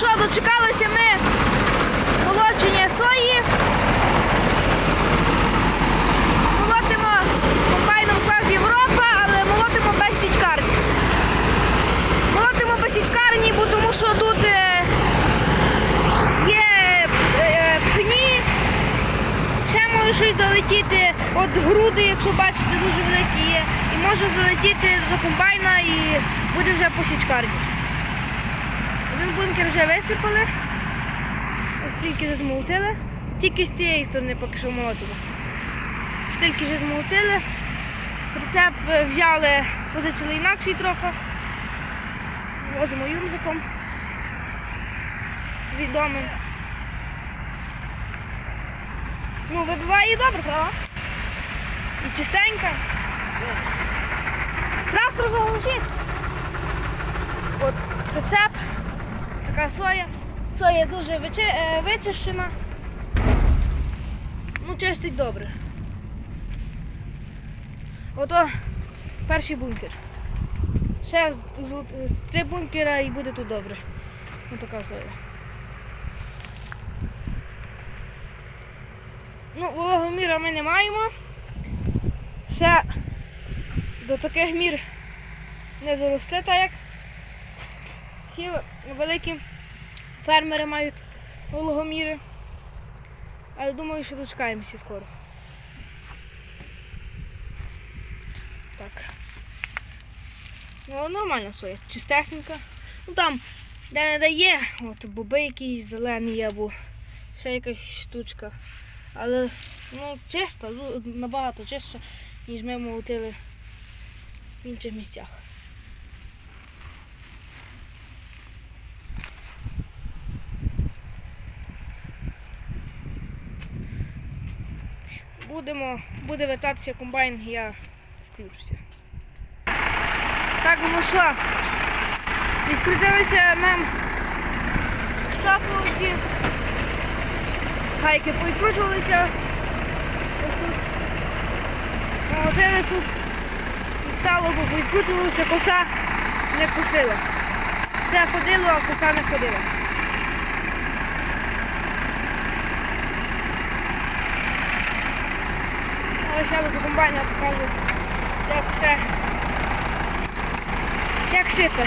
що, дочекалися ми молочення сої. Молотимо комбайном клас Європа, але молотимо без січкарні. Молотимо без січкарні, бо тому що тут е, є е, пні. Ще може щось залетіти от груди, якщо бачите, дуже великі є. І може залетіти до комбайна і буде вже по січкарні. Бункер вже висипали. Ось тільки вже змолотили. Тільки з цієї сторони поки що молотимо. Стільки вже змолотили. Прицеп е, взяли, позичили інакший трохи. Возимо юмзиком. Відомим. Ну, вибиває добре, правда? І чистенька. Трактор заглушить. От прицеп, така соя. Соя дуже е, вичищена. Ну, чистить добре. Ото перший бункер. Ще з, три бункера і буде тут добре. Ось така соя. Ну, вологоміра ми не маємо. Ще до таких мір не доросли, так як всі великі фермери мають вологоміри. Але думаю, що дочекаємося скоро. Так. Ну, нормальна соя, чистесенька. Ну там, де не дає, от боби якісь зелені або ще якась штучка. Але ну, чисто, ну, набагато чище, ніж ми молотили в інших місцях. Будемо, буде вертатися комбайн, я включуся. Так, ну що, відкрутилися нам штапливки. Гайки повідкручувалися. Ось тут. Молотили тут. І стало, бо відкручувалися, коса не косила. Все ходило, а коса не ходила. Але ще до комбайна покажу, як все. Як сипе.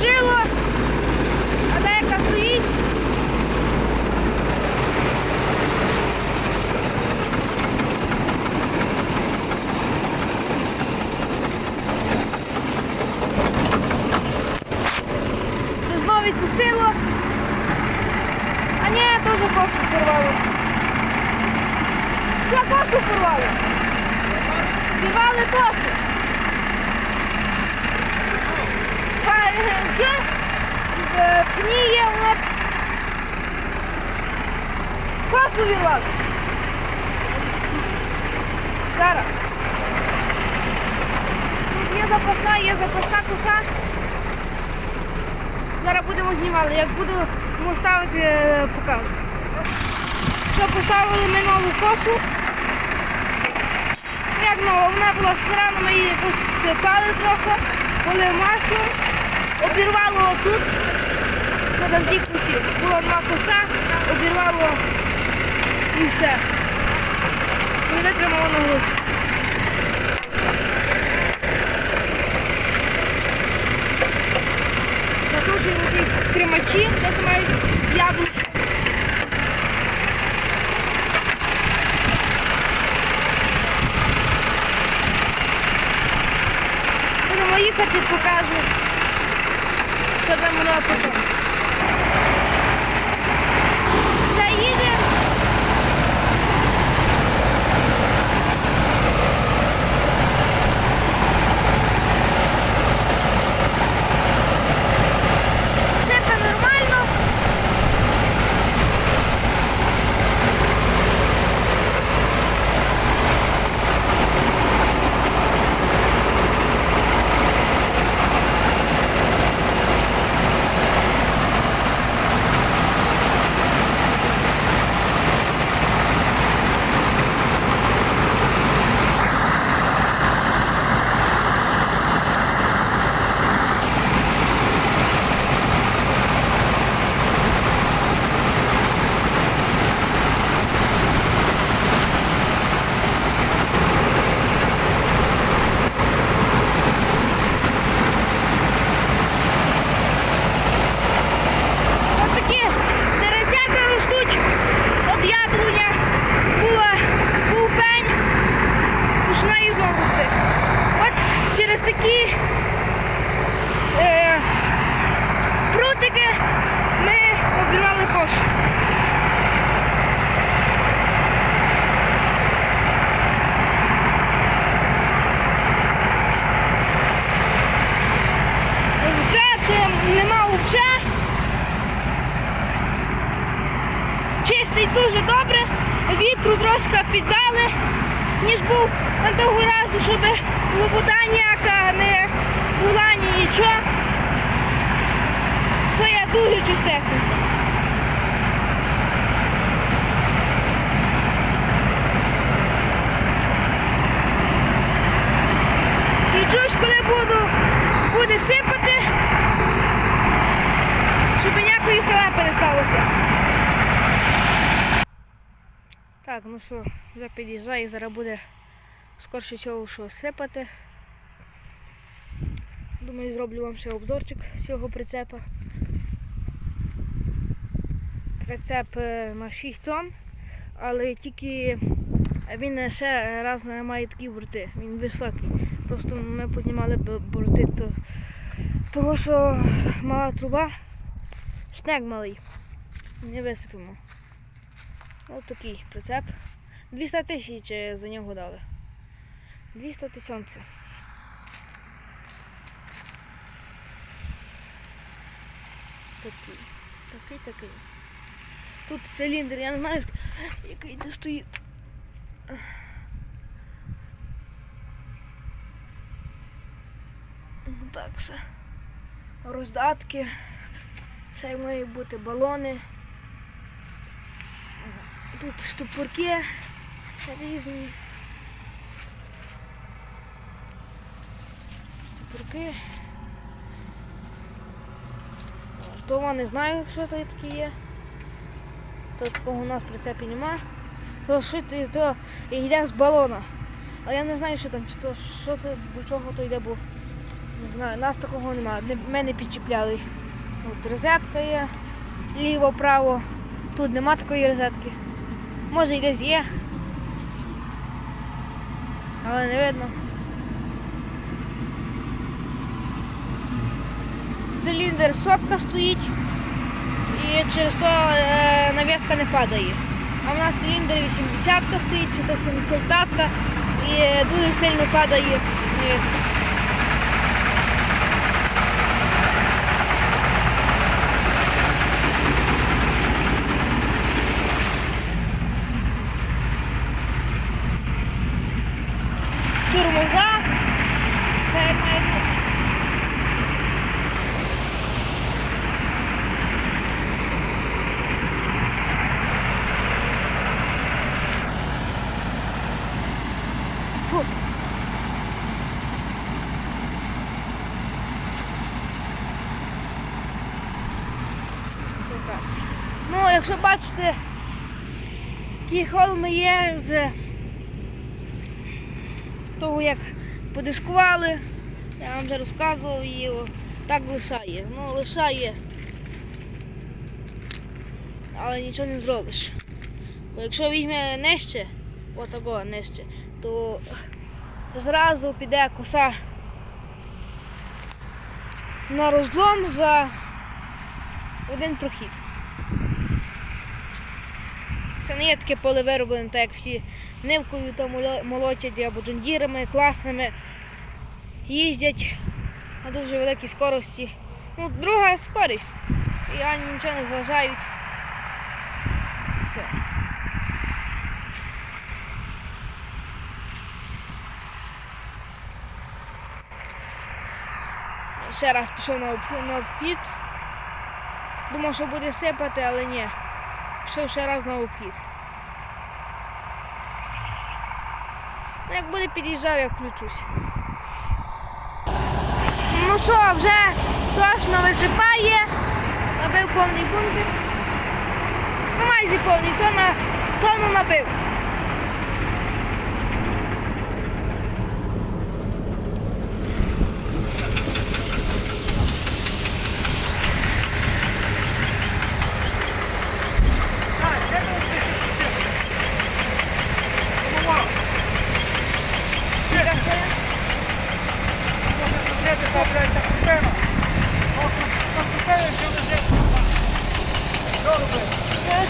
положило, Є вона косу вірвали. Зараз. Тут є запасна, є запасна коса. Зараз будемо знімати. Як будемо ставити, е, покажу. Що поставили ми нову косу. Як нова, вона була стара, ми її якось склепали трохи, коли масло, обірвало тут, на Дантікусі була два коса, обірвало і все. Не витримало нагрузку. Накручуємо ті тримачі, де мають яблучки. Будемо їхати, покажу, що там воно потім. Дуже чистесенька. І чусь, коли буду, буде сипати, щоб ніякої халепи не сталося. Так, ну що, вже під'їжджає, зараз буде скорше всього що сипати. Думаю, зроблю вам ще обзорчик з цього прицепа. Прицеп е, на 6 тонн, але тільки він ще раз не має такі борти, він високий. Просто ми познімали борти, то, того що мала труба, шнек малий. Не висипемо. Ось такий прицеп. 200 тисяч за нього дали. 200 тисяч. Такий. Такий, такий. Тут циліндр, я не знаю, який де стоїть. Ну так все. Роздатки. Це мають бути балони. Тут штупорки різні. Штупорки. Того не знаю, що то таке є. Такого у нас в прицепі нема. То що то йде з балона. А я не знаю, що там, чи то, що то, до чого то йде, бо не знаю, нас такого немає. Не, мене підчіпляли. От розетка є, ліво-право. Тут нема такої розетки. Може і десь є. Але не видно. Циліндр сотка стоїть і через то е, не падає. А в нас циліндр 80 стоїть, чи то 75 і дуже сильно падає нав'язка. Тормоза. Це як має бути. Фу. Отак. Ну, якщо бачите, які холми є з того, як подишкували, я вам вже розказував і так лишає. Ну, лишає. Але нічого не зробиш. Бо якщо візьме нижче, отако нижче, то зразу піде коса на розлом за один прохід. Це не є таке поле вироблене, так як всі нивкою там молотять або джондірами класними. Їздять на дуже великій скорості. Ну, друга скорість. І ані нічого не зважають. Все. Ще раз пішов на обхід. Думав, що буде сипати, але ні. Пішов ще раз на обхід. Як буде під'їжджав, я включусь. Ну що, вже точно висипає. Набив повний бункер. Ну майже повний, то на тонну набив.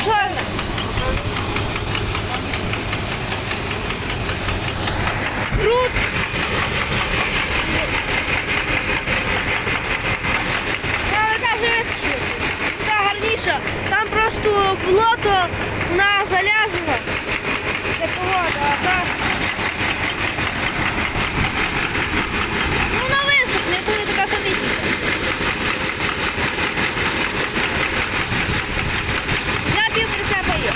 Чорна. Крут. Але каже, вискочила. Та гарніша. Там просто болото на залязано. Це погода, а так. Ну, вона висохне, буде така комісія. Я пів прицепа є.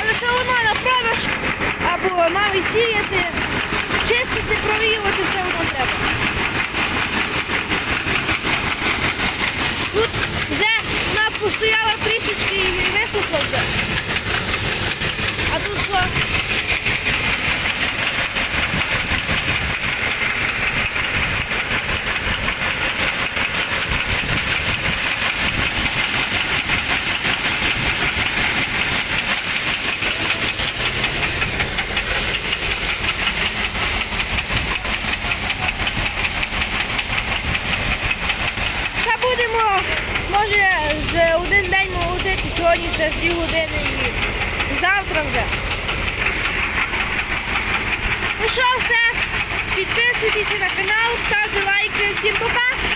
Але все одно направиш або навіть сіяти, чистити, провіювати все одно треба. Тут вже вона постояла трішечки і висохла вже. А тут що? Та будемо, може, з один день молотити, сьогодні це з дві години і завтра вже. Ну що, все, підписуйтесь на канал, ставте лайки, всім пока!